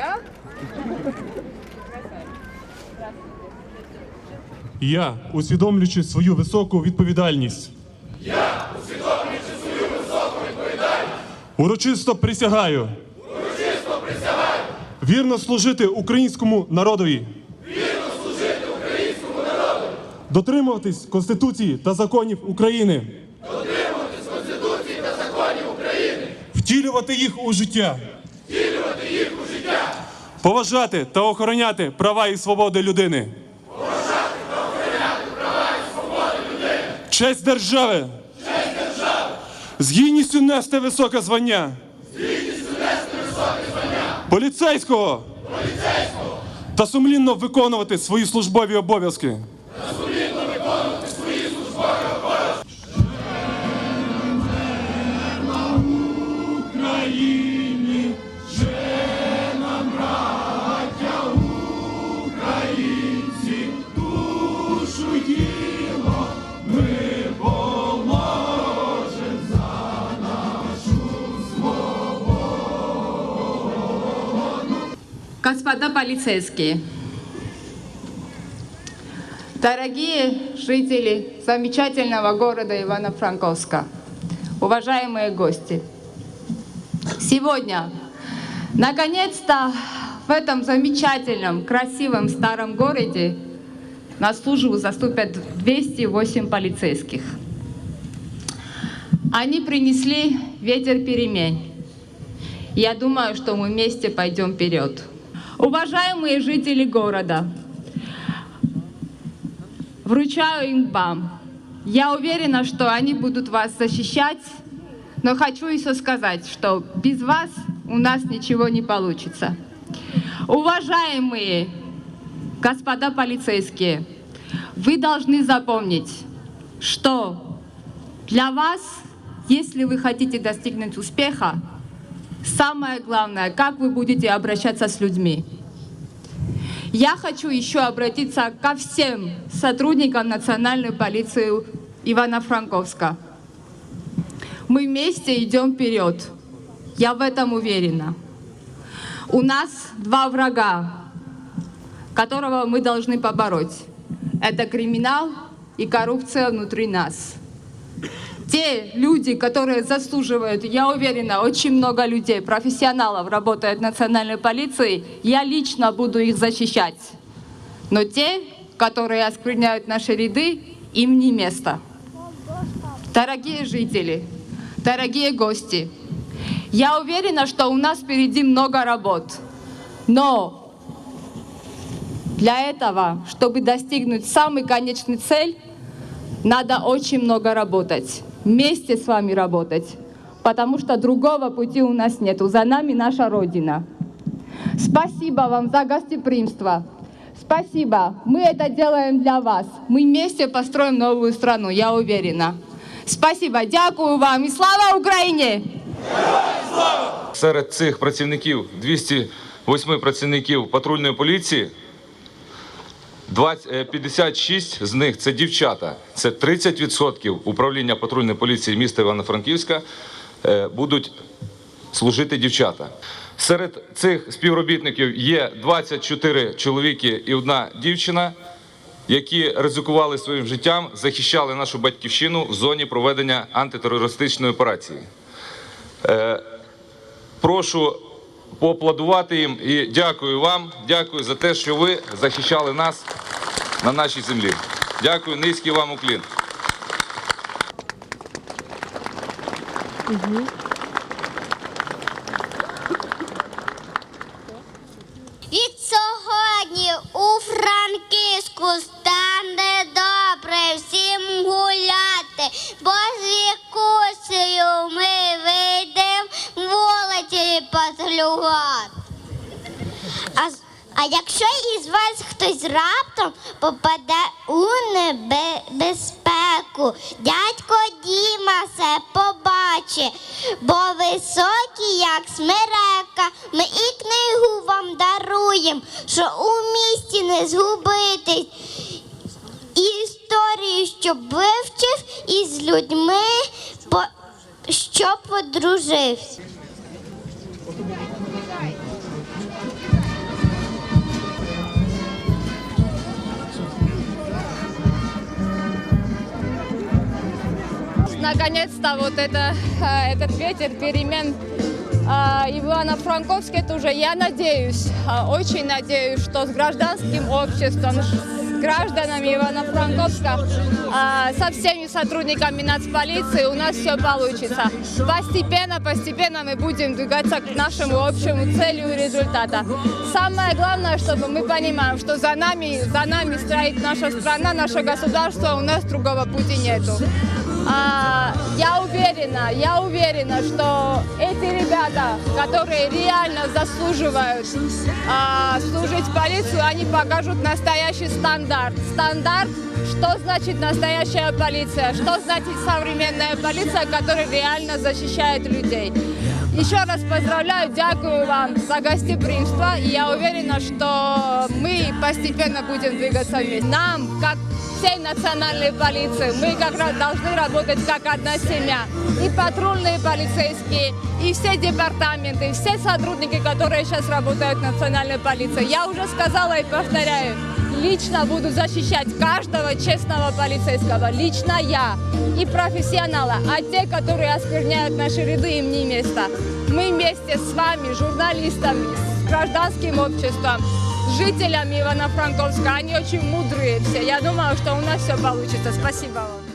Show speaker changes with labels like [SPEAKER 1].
[SPEAKER 1] а?
[SPEAKER 2] Я, усвідомлюючи свою високу відповідальність. Я, усвідомлюючи свою високу відповідальність. Урочисто присягаю. Урочисто присягаю. Вірно служити українському народові. Вірно служити українському народові. Дотримуватись Конституції та законів України. Дотримуватись Конституції та законів України. Втілювати їх у життя. Втілювати життя. Поважати та охороняти права і свободи людини. Честь держави. Честь держави. З гідністю нести високе звання. З гідністю нести високе звання. Поліцейського. Поліцейського. Та сумлінно виконувати свої службові обов'язки.
[SPEAKER 1] Господа полицейские, дорогие жители замечательного города Ивано-Франковска, уважаемые гости, сегодня, наконец-то, в этом замечательном, красивом старом городе на службу заступят 208 полицейских. Они принесли ветер перемен. Я думаю, что мы вместе пойдем вперед. Уважаемые жители города, вручаю им вам. Я уверена, что они будут вас защищать, но хочу еще сказать, что без вас у нас ничего не получится. Уважаемые господа полицейские, вы должны запомнить, что для вас, если вы хотите достигнуть успеха, Самое главное, как вы будете обращаться с людьми. Я хочу еще обратиться ко всем сотрудникам Национальной полиции Ивано-Франковска. Мы вместе идем вперед. Я в этом уверена. У нас два врага, которого мы должны побороть. Это криминал и коррупция внутри нас те люди, которые заслуживают, я уверена, очень много людей, профессионалов работают в национальной полиции, я лично буду их защищать. Но те, которые оскверняют наши ряды, им не место. Дорогие жители, дорогие гости, я уверена, что у нас впереди много работ. Но для этого, чтобы достигнуть самый конечный цель, надо очень много работать вместе с вами работать, потому что другого пути у нас нету. За нами наша Родина. Спасибо вам за гостеприимство. Спасибо. Мы это делаем для вас. Мы вместе построим новую страну, я уверена. Спасибо. Дякую вам. И слава Украине!
[SPEAKER 3] Серед цих працівників, 208 працівників патрульної поліції, 20, е, 56 з них це дівчата. Це 30% управління патрульної поліції міста Івано-Франківська е, будуть служити дівчата. Серед цих співробітників є 24 чоловіки і одна дівчина, які ризикували своїм життям, захищали нашу батьківщину в зоні проведення антитерористичної операції. Е, Прошу поаплодувати їм і дякую вам. Дякую за те, що ви захищали нас на нашій землі. Дякую, низький вам уклін.
[SPEAKER 4] Від А, а якщо із вас хтось раптом попаде у небезпеку, дядько Діма все побачить, бо високий, як смерека, ми і книгу вам даруємо, що у місті не згубитись. Історію, щоб вивчив, і з людьми, по... що подружився.
[SPEAKER 1] Наконец-то вот это, э, этот ветер перемен э, и в Ивано-Франковске тоже. Я надеюсь, э, очень надеюсь, что с гражданским обществом, гражданами Ивано-Франковска, э, со всеми сотрудниками нацполиции у нас все получится. Постепенно, постепенно мы будем двигаться к нашему общему целью и результата. Самое главное, чтобы мы понимаем, что за нами, за нами стоит наша страна, наше государство, у нас другого пути нету. А, я уверена, я уверена, что эти ребята, которые реально заслуживают а, служить полицию, они покажут настоящий стандарт. Стандарт, что значит настоящая полиция, что значит современная полиция, которая реально защищает людей. Еще раз поздравляю, дякую вам за гостеприимство. И я уверена, что мы постепенно будем двигаться вместе. Нам, как всей национальной полиции, мы как раз должны работать как одна семья. И патрульные полицейские, и все департаменты, все сотрудники, которые сейчас работают в национальной полиции. Я уже сказала и повторяю, лично буду защищать каждого честного полицейского, лично я и профессионала, а те, которые оскверняют наши ряды, им не место. Мы вместе с вами, журналистами, с гражданским обществом, с жителями Ивано-Франковска, они очень мудрые все. Я думаю, что у нас все получится. Спасибо вам.